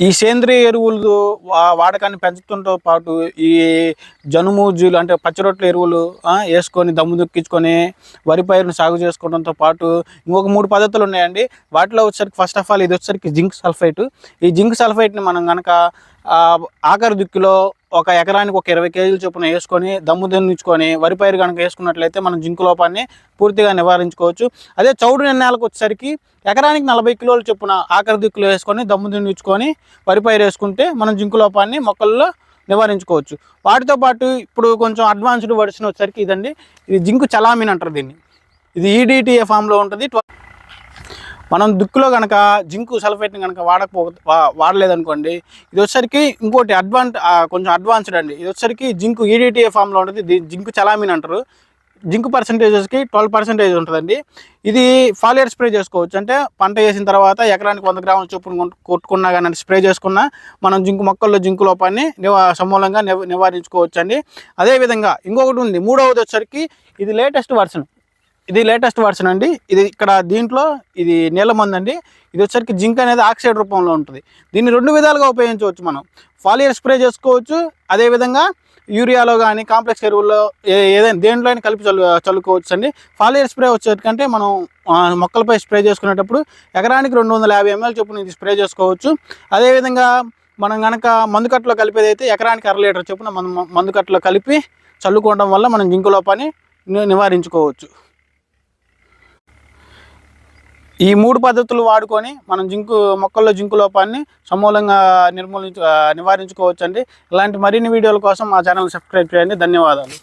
ఈ సేంద్రియ ఎరువులు వా- వాడకాన్ని పెంచుతుంతో పాటు ఈ జనుము జీలు అంటే పచ్చిరొట్ల ఎరువులు వేసుకొని దమ్ము దుక్కించుకొని వరి పైరును సాగు చేసుకోవడంతో పాటు ఇంకొక మూడు పద్ధతులు ఉన్నాయండి. వాటిలో వచ్చేసరికి ఫస్ట్ ఆఫ్ ఆల్ ఇది వచ్చేసరికి జింక్ సల్ఫైట్. ఈ జింక్ సల్ఫైట్ని మనం కనుక ఆఖరి దిక్కులో ఒక ఎకరానికి ఒక ఇరవై కేజీల చొప్పున వేసుకొని దమ్ము దున్నించుకొని వరి పైరు కనుక వేసుకున్నట్లయితే మనం జింకు లోపాన్ని పూర్తిగా నివారించుకోవచ్చు. అదే చౌడు నిర్ణయాలకు వచ్చేసరికి ఎకరానికి నలభై కిలోల చొప్పున ఆఖరి దిక్కులో వేసుకొని దమ్ము దున్నించుకొని వరి పైరు వేసుకుంటే మనం జింకు లోపాన్ని మొక్కల్లో నివారించుకోవచ్చు. వాటితో పాటు ఇప్పుడు కొంచెం అడ్వాన్స్డ్ వర్షన్ వచ్చేసరికి ఇదండి. ఇది జింకు చలామిన్ అంటారు దీన్ని. ఇది ఈడిటిఏ ఫామ్లో ఉంటుంది. మనం దుక్కులో కనుక జింకు సల్ఫేట్ని కనుక వాడకపో వాడలేదనుకోండి ఇది వచ్చేసరికి ఇంకోటి అడ్వాన్స్ కొంచెం అడ్వాన్స్డ్ అండి. ఇది వచ్చేసరికి జింకు E ఈడిటిఏ ఫామ్లో ఉంటుంది జింకు చలామిన్ అంటారు. జింకు పర్సంటేజెస్కి ట్వెల్వ్ పర్సెంటేజ్ ఉంటుందండి. ఇది ఫాలియర్ స్ప్రే చేసుకోవచ్చు. అంటే పంట వేసిన తర్వాత ఎకరానికి వంద గ్రాముల చొప్పున కొట్టుకున్నా కానీ స్ప్రే చేసుకున్నా మనం జింకు మొక్కల్లో జింకు లోపాన్ని నివా సమూలంగా నివ నివారించుకోవచ్చు అండి అదేవిధంగా ఇంకొకటి ఉంది మూడవది వచ్చేసరికి ఇది లేటెస్ట్ వర్షన్. ఇది లేటెస్ట్ వర్షన్ అండి. ఇది ఇక్కడ దీంట్లో ఇది నీళ్ళ మందు అండి ఇది వచ్చరికి జింక్ అనేది ఆక్సైడ్ రూపంలో ఉంటుంది. దీన్ని రెండు విధాలుగా ఉపయోగించవచ్చు మనం. ఫాలియర్ స్ప్రే చేసుకోవచ్చు. అదేవిధంగా యూరియాలో కానీ కాంప్లెక్స్ ఎరువుల్లో ఏదైనా దేంట్లో అయినా కలిపి చల్లు చల్లుకోవచ్చు అండి ఫాలియర్ స్ప్రే వచ్చేటికంటే మనం మొక్కలపై స్ప్రే చేసుకునేటప్పుడు ఎకరానికి రెండు వందల యాభై ఎంఎల్ చొప్పున ఇది స్ప్రే చేసుకోవచ్చు. అదేవిధంగా మనం కనుక మందు కట్టలో కలిపేది అయితే ఎకరానికి అర లీటర్ చొప్పున మనం కలిపి చల్లుకోవడం వల్ల మనం జింకు లోపాన్ని నివారించుకోవచ్చు. ఈ మూడు పద్ధతులు వాడుకొని మనం జింకు మొక్కల్లో జింకు లోపాన్ని సమూలంగా నిర్మూలించు నివారించుకోవచ్చండి. ఇలాంటి మరిన్ని వీడియోల కోసం మా ఛానల్ సబ్స్క్రైబ్ చేయండి. ధన్యవాదాలు.